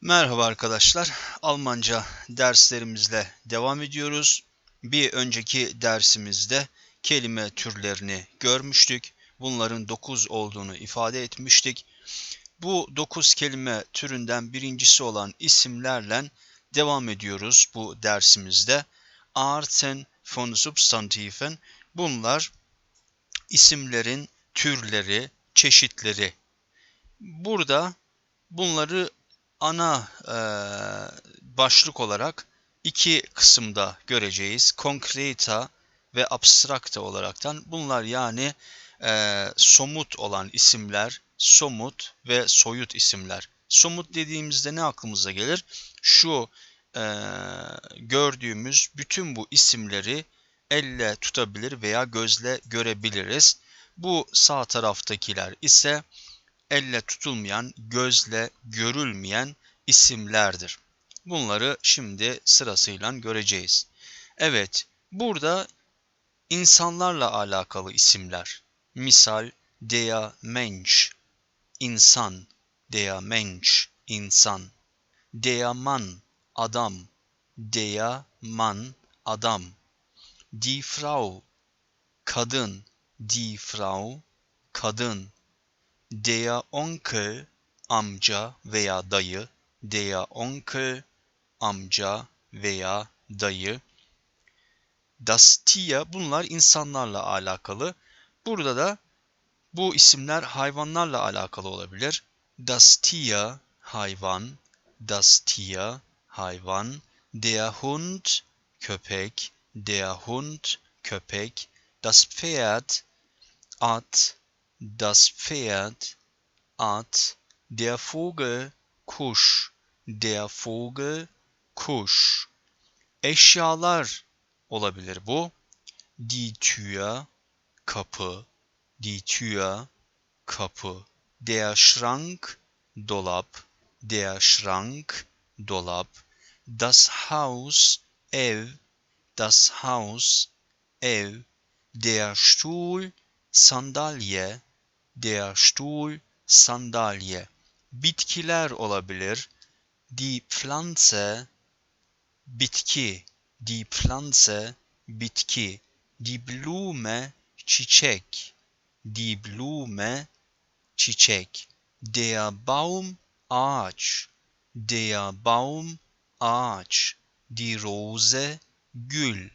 Merhaba arkadaşlar. Almanca derslerimizle devam ediyoruz. Bir önceki dersimizde kelime türlerini görmüştük. Bunların 9 olduğunu ifade etmiştik. Bu 9 kelime türünden birincisi olan isimlerle devam ediyoruz bu dersimizde. Arten von Substantiven bunlar isimlerin türleri, çeşitleri. Burada bunları ana e, başlık olarak iki kısımda göreceğiz. Konkreta ve abstrakta olaraktan. Bunlar yani e, somut olan isimler, somut ve soyut isimler. Somut dediğimizde ne aklımıza gelir? Şu e, gördüğümüz bütün bu isimleri elle tutabilir veya gözle görebiliriz. Bu sağ taraftakiler ise elle tutulmayan, gözle görülmeyen isimlerdir. Bunları şimdi sırasıyla göreceğiz. Evet, burada insanlarla alakalı isimler. Misal der Mensch, insan, der Mensch, insan. Der Mann, adam, der Mann, adam. Die Frau, kadın, die Frau, kadın. Der Onkel amca veya dayı, der Onkel amca veya dayı. Das Tier bunlar insanlarla alakalı. Burada da bu isimler hayvanlarla alakalı olabilir. Das Tier hayvan, das Tier hayvan, der Hund köpek, der Hund köpek, das Pferd at, das Pferd, At, der Vogel, kuş, der Vogel, kuş. Eşyalar olabilir bu. Die Tür, kapı, die Tür, kapı. Der Schrank, dolap, der Schrank, dolap. Das Haus, ev, das Haus, ev. Der Stuhl, sandalye, der Stuhl, sandalye. Bitkiler olabilir. Die Pflanze, bitki. Die Pflanze, bitki. Die Blume, çiçek. Die Blume, çiçek. Der Baum, ağaç. Der Baum, ağaç. Die Rose, gül.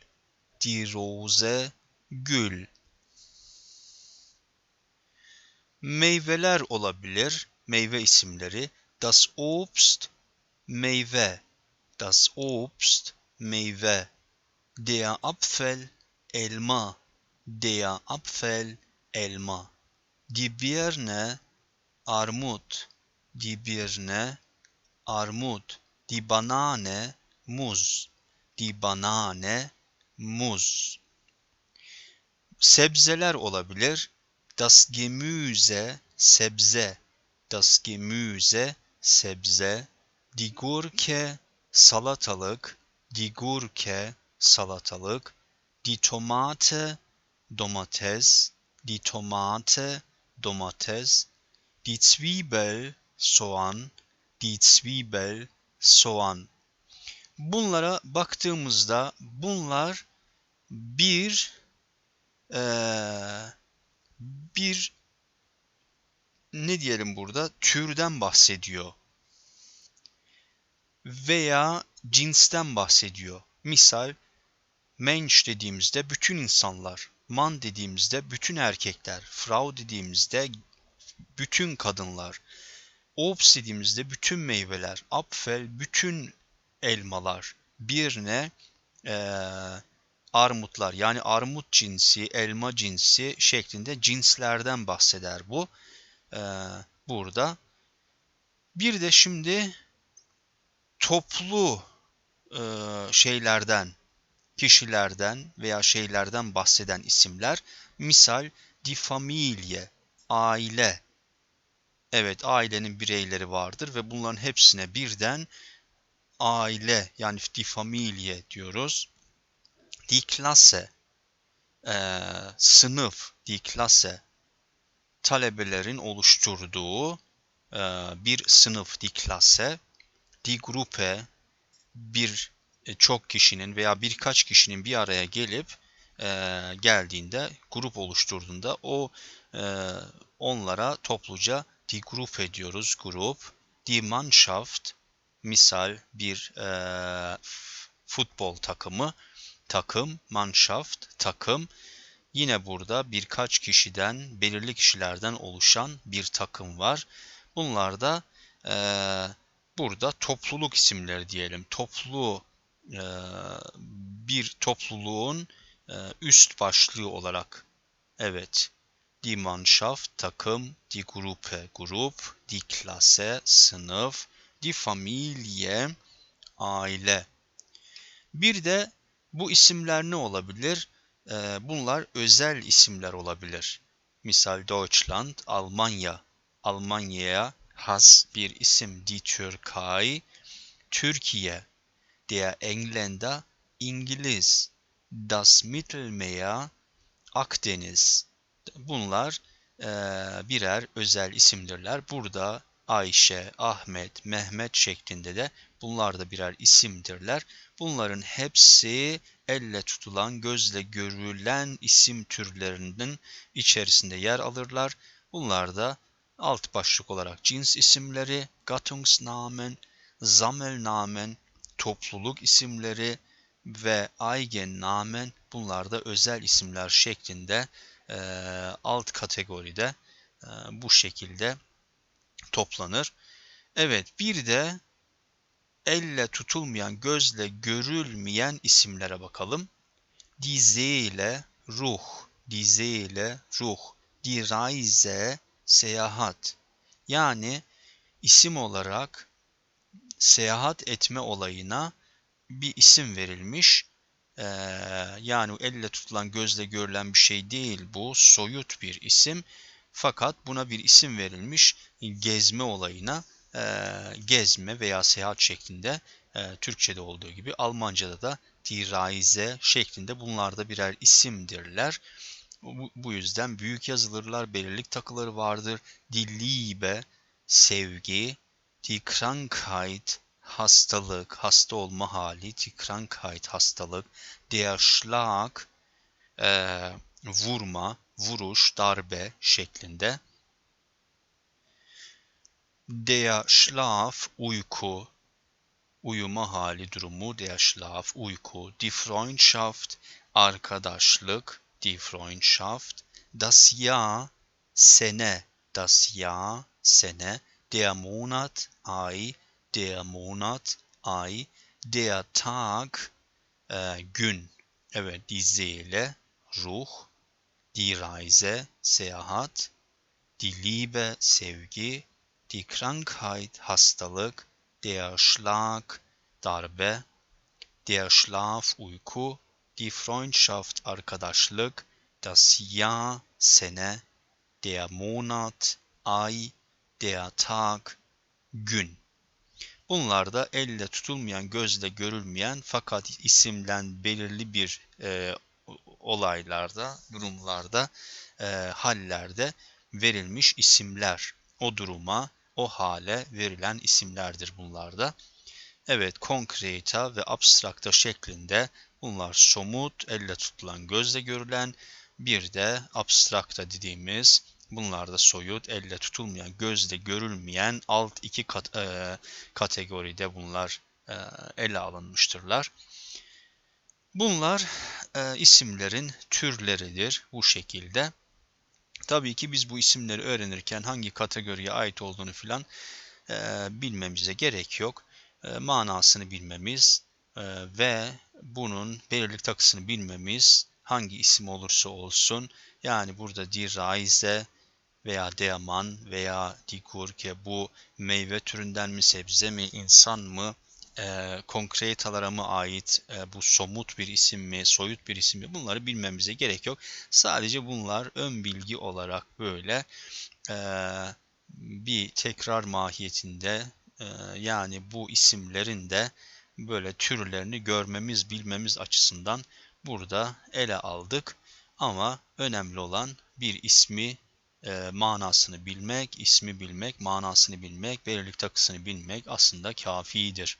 Die Rose, gül. Meyveler olabilir. Meyve isimleri. Das Obst meyve. Das Obst meyve. Der Apfel elma. Der Apfel elma. Die Birne armut. Die Birne armut. Die Banane muz. Die Banane muz. Sebzeler olabilir. Das Gemüse sebze. Das Gemüse sebze. Die Gurke salatalık. Die Gurke salatalık. Die Tomate domates. Die Tomate domates. Die Zwiebel soğan. Die Zwiebel soğan. Bunlara baktığımızda bunlar bir ee, bir ne diyelim burada türden bahsediyor veya cinsten bahsediyor. Misal Mensch dediğimizde bütün insanlar, man dediğimizde bütün erkekler, Frau dediğimizde bütün kadınlar, Obst dediğimizde bütün meyveler, Apfel bütün elmalar, bir ne ee, armutlar yani armut cinsi, elma cinsi şeklinde cinslerden bahseder bu e, burada. Bir de şimdi toplu e, şeylerden, kişilerden veya şeylerden bahseden isimler. Misal die Familie, aile. Evet ailenin bireyleri vardır ve bunların hepsine birden aile yani die Familie diyoruz die Klasse, e, sınıf, die Klasse, talebelerin oluşturduğu e, bir sınıf, die Klasse. die Gruppe bir e, çok kişinin veya birkaç kişinin bir araya gelip e, geldiğinde, grup oluşturduğunda o e, onlara topluca die Gruppe diyoruz, grup. Die Mannschaft, misal bir e, futbol takımı, takım, Mannschaft, takım. Yine burada birkaç kişiden, belirli kişilerden oluşan bir takım var. Bunlar da e, burada topluluk isimleri diyelim. Toplu e, bir topluluğun e, üst başlığı olarak evet die Mannschaft takım, die Gruppe grup, die Klasse sınıf, die Familie aile. Bir de bu isimler ne olabilir? Ee, bunlar özel isimler olabilir. Misal Deutschland, Almanya. Almanya'ya has bir isim. Die Türkei, Türkiye. Der Engländer, İngiliz. Das Mittelmeer, Akdeniz. Bunlar e, birer özel isimdirler. Burada Ayşe, Ahmet, Mehmet şeklinde de bunlar da birer isimdirler. Bunların hepsi elle tutulan, gözle görülen isim türlerinin içerisinde yer alırlar. Bunlar da alt başlık olarak cins isimleri, Gattungsnamen, Sammelnamen, topluluk isimleri ve Eigennamen bunlar da özel isimler şeklinde e, alt kategoride e, bu şekilde toplanır. Evet bir de elle tutulmayan, gözle görülmeyen isimlere bakalım. Dize ile ruh, dize ile ruh, diraize, seyahat. Yani isim olarak seyahat etme olayına bir isim verilmiş. Ee, yani elle tutulan, gözle görülen bir şey değil bu. Soyut bir isim. Fakat buna bir isim verilmiş gezme olayına gezme veya seyahat şeklinde e, Türkçe'de olduğu gibi Almanca'da da die şeklinde bunlar da birer isimdirler. Bu, yüzden büyük yazılırlar, belirlik takıları vardır. Die sevgi, die Krankheit, hastalık, hasta olma hali, die Krankheit, hastalık, der Schlag, e, vurma, vuruş, darbe şeklinde. Der Schlaf, uyku, uyuma hali durumu, der Schlaf, uyku. Die Freundschaft, arkadaşlık, die Freundschaft. Das Jahr, sene, das Jahr, sene. Der Monat, ay, der Monat, ay. Der Tag, e, gün. Evet, die Seele, ruh. Die Reise, seyahat. Die Liebe, sevgi die Krankheit, hastalık, der Schlag, darbe, der Schlaf, uyku, die Freundschaft, arkadaşlık, das Jahr, sene, der Monat, ay, der Tag, gün. Bunlar da elle tutulmayan, gözle görülmeyen fakat isimlen belirli bir e, olaylarda, durumlarda, e, hallerde verilmiş isimler. O duruma, o hale verilen isimlerdir bunlarda. Evet, konkreta ve abstrakta şeklinde bunlar somut, elle tutulan, gözle görülen, bir de abstrakta dediğimiz bunlar da soyut, elle tutulmayan, gözle görülmeyen alt iki kat, e, kategoride bunlar e, ele alınmıştırlar. Bunlar e, isimlerin türleridir bu şekilde. Tabii ki biz bu isimleri öğrenirken hangi kategoriye ait olduğunu filan e, bilmemize gerek yok. E, manasını bilmemiz e, ve bunun belirlik takısını bilmemiz hangi isim olursa olsun yani burada die Reise veya Deaman veya die Gurke bu meyve türünden mi sebze mi insan mı e, konkretalara mı ait, e, bu somut bir isim mi, soyut bir isim mi bunları bilmemize gerek yok. Sadece bunlar ön bilgi olarak böyle e, bir tekrar mahiyetinde e, yani bu isimlerin de böyle türlerini görmemiz, bilmemiz açısından burada ele aldık. Ama önemli olan bir ismi e, manasını bilmek, ismi bilmek, manasını bilmek, belirlik takısını bilmek aslında kafidir.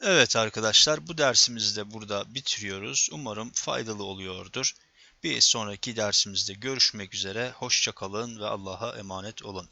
Evet arkadaşlar bu dersimizi de burada bitiriyoruz. Umarım faydalı oluyordur. Bir sonraki dersimizde görüşmek üzere. Hoşçakalın ve Allah'a emanet olun.